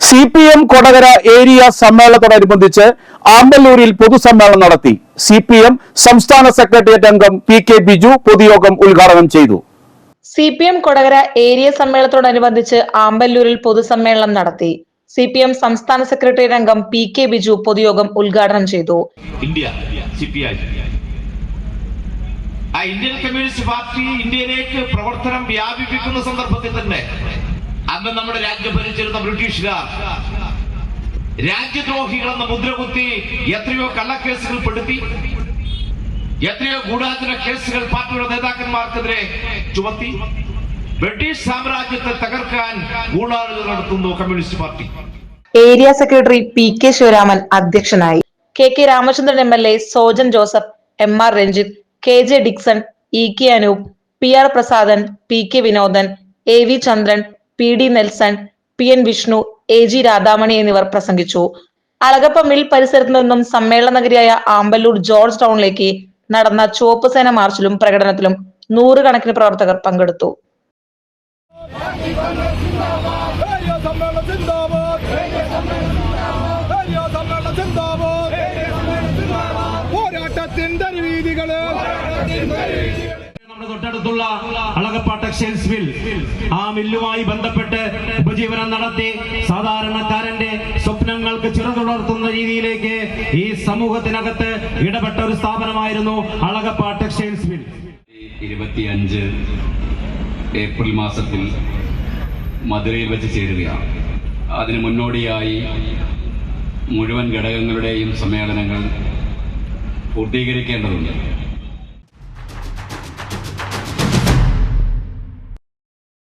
C P M Kodakara area സമ്മേളനത്തോടനുബന്ധിച്ച് ആമ്പല്ലൂരിൽ പൊതുസമ്മേളനം നടത്തി. സി പി എം സംസ്ഥാന സെക്രട്ടേറിയറ്റ് അംഗം പി കെ ബിജു പൊതുയോഗം ഉദ്ഘാടനം ചെയ്തു. C P M Kodakara area സമ്മേളനത്തോടനുബന്ധിച്ച് ആമ്പല്ലൂരിൽ പൊതുസമ്മേളനം നടത്തി. സി പി എം സംസ്ഥാന സെക്രട്ടേറിയറ്റ് അംഗം പി കെ ബിജു പൊതുയോഗം ഉദ്ഘാടനം ചെയ്തു. ഇന്ത്യ ആ ഇന്ത്യൻ കമ്മ്യൂണിസ്റ്റ് പാർട്ടി ഇന്ത്യയിലേക്ക് പ്രവർത്തനം വ്യാപിപ്പിക്കുന്ന സന്ദർഭത്തിൽ തന്നെ അന്ന് നമ്മുടെ രാജ്യം ഭരിച്ചിരുന്ന ബ്രിട്ടീഷുകാർ രാജ്യദ്രോഹികളെന്ന മുദ്രകുത്തി എത്രയോ കള്ളക്കേസുകൾ പെടുത്തി എത്രയോ ഗൂഢാചര കേസുകൾ പാർട്ടിയുടെ നേതാക്കന്മാർക്കെതിരെ ചുമത്തി ബ്രിട്ടീഷ് സാമ്രാജ്യത്തെ തകർക്കാൻ ഗൂഢാലോചന നടത്തുന്നു communist party. Area secretary P K Sivaraman അധ്യക്ഷനായി. K K Ramachandran M L A Sojan Joseph M R Ranjith K J Dixon E K Anoop P R Prasadan P K Vinodan A V Chandran P D Nelson P N Vishnu A G Radhamani എന്നിവർ പ്രസംഗിച്ചു. Alagappa mill പരിസരത്ത് നിന്നും സമ്മേളന നഗരിയായ Amballur George ടൗണിലേക്ക് നടന്ന ചുവപ്പ് സേന മാർച്ചിലും പ്രകടനത്തിലും നൂറുകണക്കിന് പ്രവർത്തകർ പങ്കെടുത്തു. തൊട്ടടുത്തുള്ള അളകപ്പാട്ട ടെക്സ്റ്റൈൽസ് മിൽ ആ മില്ലുമായി ബന്ധപ്പെട്ട് ഉപജീവനം നടത്തി സാധാരണക്കാരന്റെ സ്വപ്നങ്ങൾക്ക് ചിറകുളർത്തുന്ന രീതിയിലേക്ക് ഈ സമൂഹത്തിനകത്ത് ഇടപെട്ട ഒരു സ്ഥാപനമായിരുന്നു അളകപ്പാട്ട ടെക്സ്റ്റൈൽസ് മിൽ ഇരുപത്തിയഞ്ച് ഏപ്രിൽ മാസത്തിൽ മധുരയിൽ വെച്ച് ചേരുകയാണ്. അതിന് മുന്നോടിയായി മുഴുവൻ ഘടകങ്ങളുടെയും സമ്മേളനങ്ങൾ പൂർത്തീകരിക്കേണ്ടതുണ്ട്.